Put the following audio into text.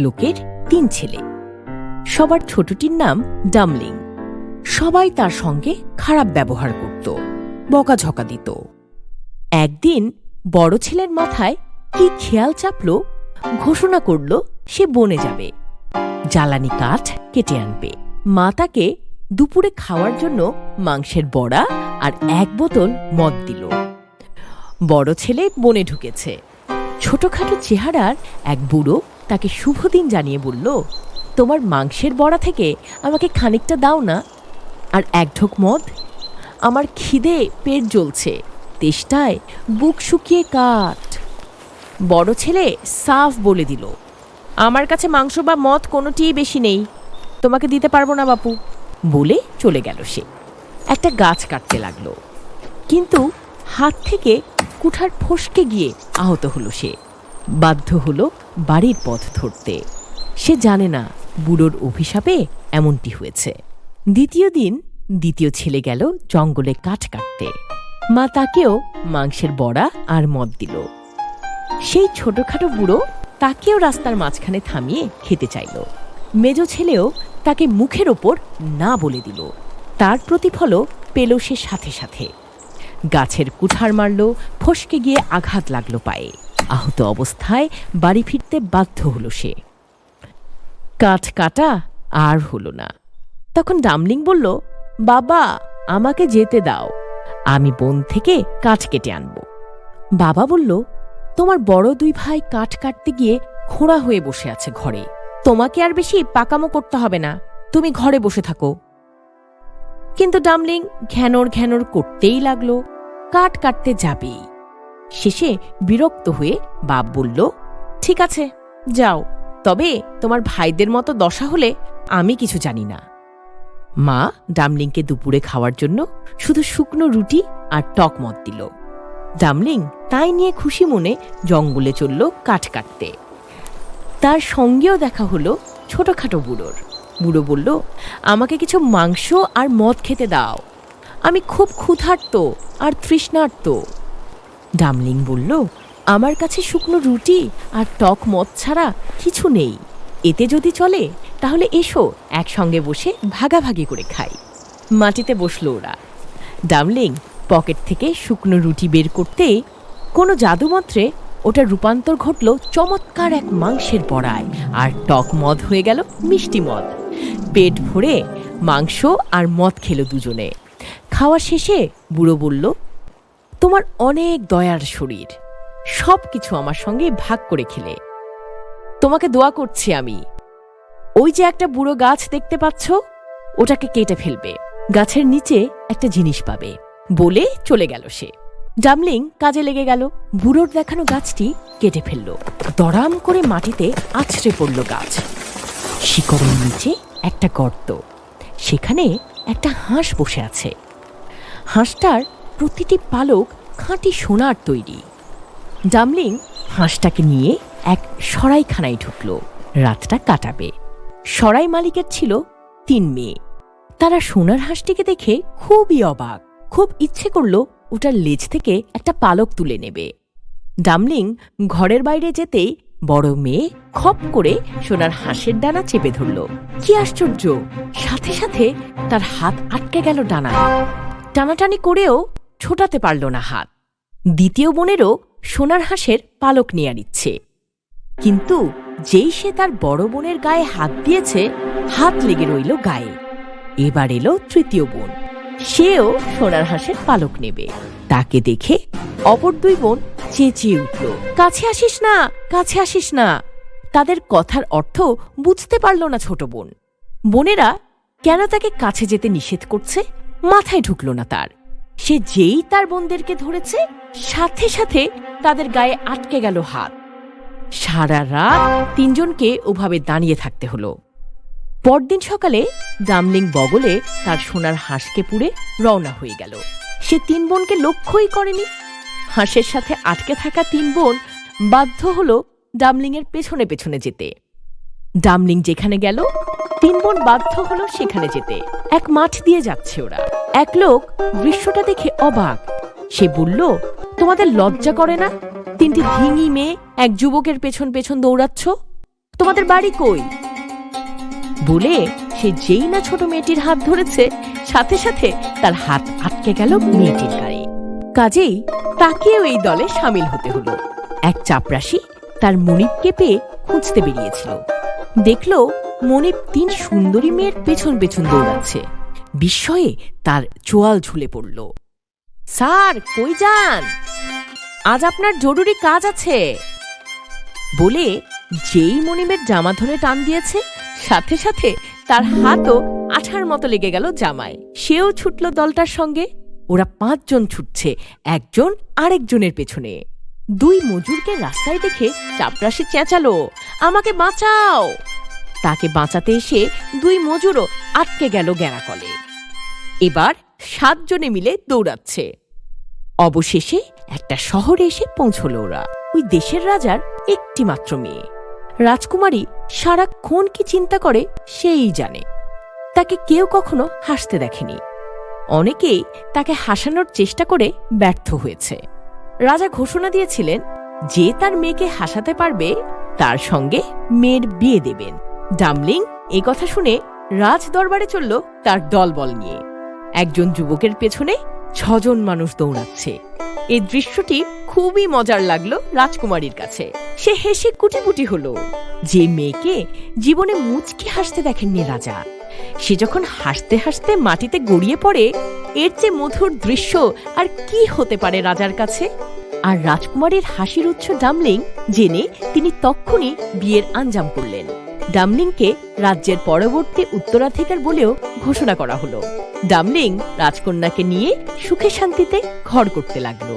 লোকের তিন ছেলে। সবার ছোটটির নাম ডামলিং। সবাই তার সঙ্গে খারাপ ব্যবহার করত, বকাঝকা দিত। একদিন বড় ছেলের মাথায় কি খেয়াল চাপল, ঘোষণা করল সে বনে যাবে। জ্বালানি কাঠ কেটে আনবে। মা তাকে দুপুরে খাওয়ার জন্য মাংসের বড়া আর এক বোতল মদ দিল। বড় ছেলে বনে ঢুকেছে। ছোটখাটো চেহারার এক বুড়ো তাকে শুভ দিন জানিয়ে বলল, তোমার মাংসের বড়া থেকে আমাকে খানিকটা দাও না, আর এক ঢোক মদ। আমার খিদে পেট জ্বলছে, তেষ্টায় বুক শুকিয়ে কাঠ। বড় ছেলে সাফ বলে দিল, আমার কাছে মাংস বা মদ কোনোটিই বেশি নেই, তোমাকে দিতে পারব না বাপু। বলে চলে গেল সে। একটা গাছ কাটতে লাগল, কিন্তু হাত থেকে কুঠার ফসকে গিয়ে আহত হলো সে। বাধ্য হলো বাড়ির পথ ধরতে। সে জানে না বুড়োর অভিশাপে এমনটি হয়েছে। দ্বিতীয় দিন দ্বিতীয় ছেলে গেল জঙ্গলে কাঠ কাটতে। মা তাকেও মাংসের বড়া আর মদ দিল। সেই ছোটখাটো বুড়ো তাকেও রাস্তার মাঝখানে থামিয়ে খেতে চাইল। মেজ ছেলেও তাকে মুখের ওপর না বলে দিল। তার প্রতিফলও পেল সে সাথে সাথে। গাছের কুঠার মারল, ফসকে গিয়ে আঘাত লাগল পায়ে। আহত অবস্থায় বাড়ি ফিরতে বাধ্য হলো সে। কাঠ কাটা আর হলো না। তখন ডামলিং বলল, বাবা, আমাকে যেতে দাও। আমি বন থেকে কাঠ কেটে আনব। বাবা বলল, তোমার বড় দুই ভাই কাঠ কাটতে গিয়ে খোঁড়া হয়ে বসে আছে ঘরে। তোমাকে আর বেশি পাকামো করতে হবে না। তুমি ঘরে বসে থাকো। কিন্তু ডামলিং ঘ্যানর ঘ্যানর করতেই লাগল। কাঠ কাটতে যাবেই। শেষে বিরক্ত হয়ে বাপ বলল, ঠিক আছে, যাও। তবে তোমার ভাইদের মতো দশা হলে আমি কিছু জানি না। মা ডামলিংকে দুপুরে খাওয়ার জন্য শুধু শুকনো রুটি আর টক মত দিল। ডামলিং তাই নিয়ে খুশি মনে জঙ্গলে চলল কাঠ কাটতে। তার সঙ্গেও দেখা হলো ছোটখাটো বুড়োর। বুড়ো বলল, আমাকে কিছু মাংস আর মদ খেতে দাও। আমি খুব ক্ষুধার্ত আর তৃষ্ণার্ত। ডামলিং বলল, আমার কাছে শুকনো রুটি আর টক মদ ছাড়া কিছু নেই। এতে যদি চলে, তাহলে এসো, একসঙ্গে বসে ভাগাভাগি করে খাই। মাটিতে বসল ওরা। ডামলিং পকেট থেকে শুকনো রুটি বের করতে কোনো জাদুমন্ত্রে ওটা রূপান্তর ঘটল চমৎকার এক মাংসের বড়ায় আর টক মদ হয়ে গেল মিষ্টি মদ। পেট ভরে মাংস আর মদ খেলো দুজনে। খাওয়া শেষে বুড়ো বলল তোমার অনেক দয়ার শরীর। সব কিছু আমার সঙ্গে ভাগ করে খেলে। তোমাকে দোয়া করছি আমি। ওই যে একটা বুড়ো গাছ দেখতে পাচ্ছ, ওটাকে কেটে ফেলবে। গাছের নিচে একটা জিনিস পাবে। বলে চলে গেল সে। ডামলিং কাজে লেগে গেল। বুড়োর দেখানো গাছটি কেটে ফেলল। দড়াম করে মাটিতে আছড়ে পড়ল গাছ। শিকড়ের নিচে একটা গর্ত। সেখানে একটা হাঁস বসে আছে। হাঁসটার প্রতিটি পালক খাঁটি সোনার তৈরি। ডামলিং হাঁসটাকে নিয়ে এক সরাইখানায় ঢুকল। রাতটা কাটাবে। সরাই মালিকের ছিল তিন মেয়ে। তারা সোনার হাঁসটিকে দেখে খুবই অবাক। খুব ইচ্ছে করল ওটার লেজ থেকে একটা পালক তুলে নেবে। ডামলিং ঘরের বাইরে যেতেই বড় মেয়ে খপ করে সোনার হাঁসের ডানা চেপে ধরল। কি আশ্চর্য! সাথে সাথে তার হাত আটকে গেল ডানায়। টানাটানি করেও ছোটাতে পারল না হাত। দ্বিতীয় বোনেরও সোনার হাঁসের পালক নেয়ার ইচ্ছে। কিন্তু যেই সে তার বড় বোনের গায়ে হাত দিয়েছে, হাত লেগে রইল গায়ে। এবার এলো তৃতীয় বোন। সেও সোনার হাঁসের পালক নেবে। তাকে দেখে অপর দুই বোন চেঁচিয়ে উঠল, কাছে আসিস না, কাছে আসিস না। তাদের কথার অর্থ বুঝতে পারল না ছোট বোন। বোনেরা, কেন তাকে কাছে যেতে নিষেধ করছে? মাথায় ঢুকল না তার। সে যেই তার বোনদেরকে ধরেছে, সাথে সাথে তাদের গায়ে আটকে গেল হাত। সারা রাত তিনজনকে ওভাবে দাঁড়িয়ে থাকতে হলো। পরদিন সকালে ডামলিং বগলে তার সোনার হাঁসকে পুড়ে রওনা হয়ে গেল। সে তিন বোনকে লক্ষ্যই করেনি। হাঁসের সাথে আটকে থাকা তিন বোন বাধ্য হলো ডামলিংয়ের পেছনে পেছনে যেতে। ডামলিং যেখানে গেল তিন বোন বাধ্য হলো সেখানে যেতে। এক মাঠ দিয়ে যাচ্ছে ওরা। এক লোক দৃশ্যটা দেখে অবাক। সে বলল, তোমাদের লজ্জা করে না? তিনটি ধিঙি মেয়ে এক যুবকের পেছন পেছন দৌড়াচ্ছ? তোমাদের বাড়ি কই? বলে সে যেই না ছোট মেয়েটির হাত ধরেছে, সাথে সাথে তার হাত আটকে গেল মেয়েটির গায়ে। কাজেই তাকেও এই দলে সামিল হতে হলো। এক চাপরাশি তার মনিবকে পেয়ে খুঁজতে বেরিয়েছিল। দেখল মনিব তিন সুন্দরী মেয়ের পেছন পেছন দৌড়াচ্ছে। বিস্ময়ে তার চোয়াল ঝুলে পড়ল। স্যার, কই যান? আজ আপনার জরুরি কাজ আছে। বলে যেই মনিবের জামা ধরে টান দিয়েছে, সাথে সাথে তার হাতও আঠার মতো লেগে গেল জামায়। সেও ছুটল দলটার সঙ্গে। ওরা পাঁচজন ছুটছে, একজন আরেকজনের পেছনে। দুই মজুরকে রাস্তায় দেখে চাপরাশি চেঁচালো, আমাকে বাঁচাও! তাকে বাঁচাতে এসে দুই মজুরও আটকে গেল গ্যারাকলে। এবার সাতজনে মিলে দৌড়াচ্ছে। অবশেষে একটা শহরে এসে পৌঁছল ওরা। ওই দেশের রাজার একটি মাত্র মেয়ে। রাজকুমারী সারাক্ষণ কি চিন্তা করে সেই জানে। তাকে কেউ কখনো হাসতে দেখেনি। অনেকেই তাকে হাসানোর চেষ্টা করে ব্যর্থ হয়েছে। রাজা ঘোষণা দিয়েছিলেন, যে তার মেয়েকে হাসাতে পারবে, তার সঙ্গে মেয়ের বিয়ে দেবেন। ডামলিং এ কথা শুনে রাজ দরবারে চলল তার দলবল নিয়ে। একজন যুবকের পেছনে ছজন মানুষ দৌড়াচ্ছে। এই দৃশ্যটি খুবই মজার লাগল রাজকুমারীর কাছে। সে হেসে কুটিপুটি হলো। যে মেয়েকে জীবনে মুচকি হাসতে দেখেননি রাজা। সে যখন হাসতে হাসতে মাটিতে গড়িয়ে পড়ে, এর চেয়ে মধুর দৃশ্য আর কি হতে পারে রাজার কাছে? আর রাজকুমারীর হাসির উৎস ডামলিং, জেনে তিনি তক্ষুনি বিয়ের আঞ্জাম করলেন। ডামলিংকে রাজ্যের পরবর্তী উত্তরাধিকার বলেও ঘোষণা করা হলো। ডামলিং রাজকন্যাকে নিয়ে সুখে শান্তিতে ঘর করতে লাগল।